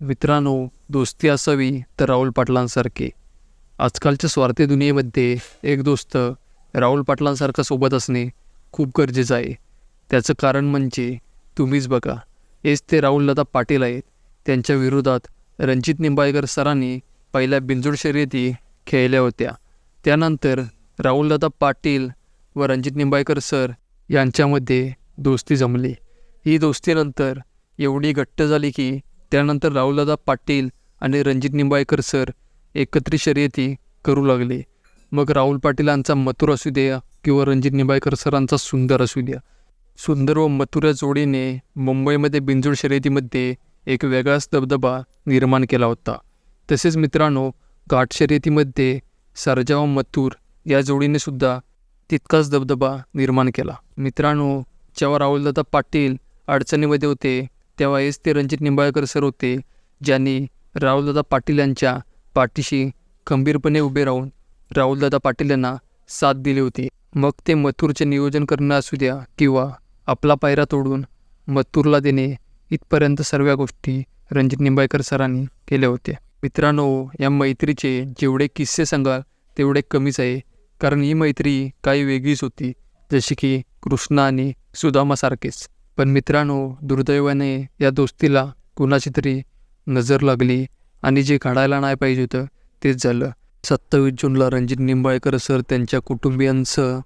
मित्रांनो दोस्ती असावी तर राहुल पाटलांसारखे. आजकालच्या स्वार्थी दुनियेमध्ये एक दोस्त राहुल पाटलांसारखा सोबत असणे खूप गरजेचं आहे. त्याचं कारण म्हणजे तुम्हीच बघा. हेच ते राहुलदादा पाटील आहेत. त्यांच्या विरोधात रणजित निंबाळकर सरांनी पहिल्या बिंजोड शर्यती खेळल्या होत्या. त्यानंतर राहुलदादा पाटील व रणजित निंबाळकर सर यांच्यामध्ये दोस्ती जमली. ही दोस्तीनंतर एवढी घट्ट झाली की त्यानंतर राहुलदादा पाटील आणि रणजित निंबाळकर सर एकत्रित शर्यती करू लागले. मग राहुल पाटीलांचा मथुर असू द्या किंवा रणजित निंबाळकर सरांचा सुंदर असू द्या. सुंदर व मथुरा जोडीने मुंबईमध्ये बिंजोड शर्यतीमध्ये एक वेगळाच दबदबा निर्माण केला होता. तसेच मित्रांनो घाट शर्यतीमध्ये सरजा व मथुर या जोडीने सुद्धा तितकाच दबदबा निर्माण केला. मित्रांनो जेव्हा राहुलदादा पाटील अडचणीमध्ये होते तेव्हाच ते रणजित निंबाळकर सर होते ज्यांनी राहुलदादा पाटील यांच्या पाठीशी खंबीरपणे उभे राहून राहुलदादा पाटील यांना साथ दिली होती. मग ते मथुरचे नियोजन करणं असू द्या किंवा आपला पायरा तोडून मथुरला देणे इथपर्यंत सर्व गोष्टी रणजित निंबाळकर सरांनी केल्या होत्या. मित्रांनो या मैत्रीचे जेवढे किस्से सांगाल तेवढे कमीच आहे. कारण ही मैत्री काही वेगळीच होती जशी की कृष्णा आणि सुदामासारखेच. पण मित्रांनो दुर्दैवाने या दोस्तीला कुणाची तरी नजर लागली आणि जे घडायला नाही पाहिजे होतं तेच झालं. सत्तावीस जूनला रणजित निंबाळकर सर त्यांच्या कुटुंबियांसह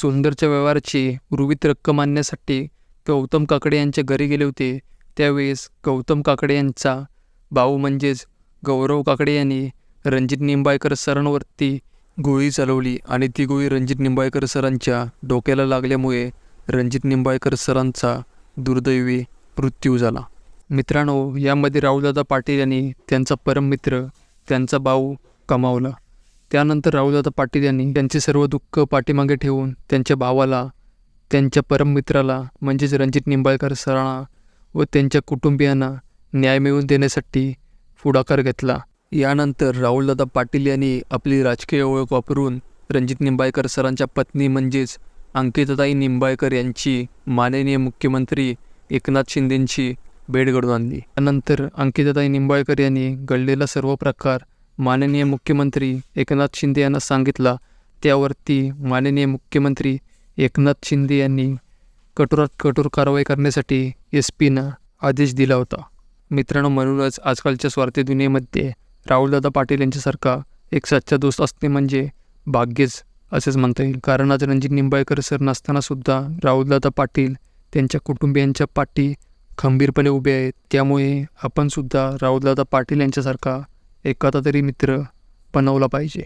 सुंदरच्या व्यवहाराची उर्वित रक्कम आणण्यासाठी गौतम काकडे यांच्या घरी गेले होते. त्यावेळेस गौतम काकडे यांचा भाऊ म्हणजेच गौरव काकडे यांनी रणजित निंबाळकर सरांवरती गोळी चालवली आणि ती गोळी रणजित निंबाळकर सरांच्या डोक्याला लागल्यामुळे रणजित निंबाळकर सरांचा दुर्दैवी मृत्यू झाला. मित्रांनो यामध्ये राहुलदादा पाटील यांनी त्यांचा परममित्र त्यांचा भाऊ कमावला. त्यानंतर राहुलदादा पाटील यांनी त्यांचे सर्व दुःख पाठीमागे ठेवून त्यांच्या भावाला त्यांच्या परममित्राला म्हणजेच रणजित निंबाळकर सरांना व त्यांच्या कुटुंबियांना न्याय मिळवून देण्यासाठी पुढाकार घेतला. यानंतर राहुलदादा पाटील यांनी आपली राजकीय ओळख वापरून रणजित निंबाळकर सरांच्या पत्नी म्हणजेच अंकिताताई निंबाळकर यांची माननीय मुख्यमंत्री एकनाथ शिंदेंची भेट घडून आणली. त्यानंतर अंकिताताई निंबाळकर यांनी घडलेला सर्व प्रकार माननीय मुख्यमंत्री एकनाथ शिंदे यांना सांगितला. त्यावरती माननीय मुख्यमंत्री एकनाथ शिंदे यांनी कठोरात कठोर कारवाई करण्यासाठी एस पीनं आदेश दिला होता. मित्रांनो म्हणूनच आजकालच्या स्वार्थी दुनियेमध्ये राहुलदादा पाटील यांच्यासारखा एक सच्चा दोस्त असणे म्हणजे भाग्यच. असेच म्हणता येईल. कारण आज रणजित निंबाळकर सर नसतानासुद्धा राहुलदादा पाटील त्यांच्या कुटुंबियांच्या पाठी खंबीरपणे उभे आहेत. त्यामुळे आपण सुद्धा राहुलदादा पाटील यांच्यासारखा एखादा तरी मित्र बनवला पाहिजे.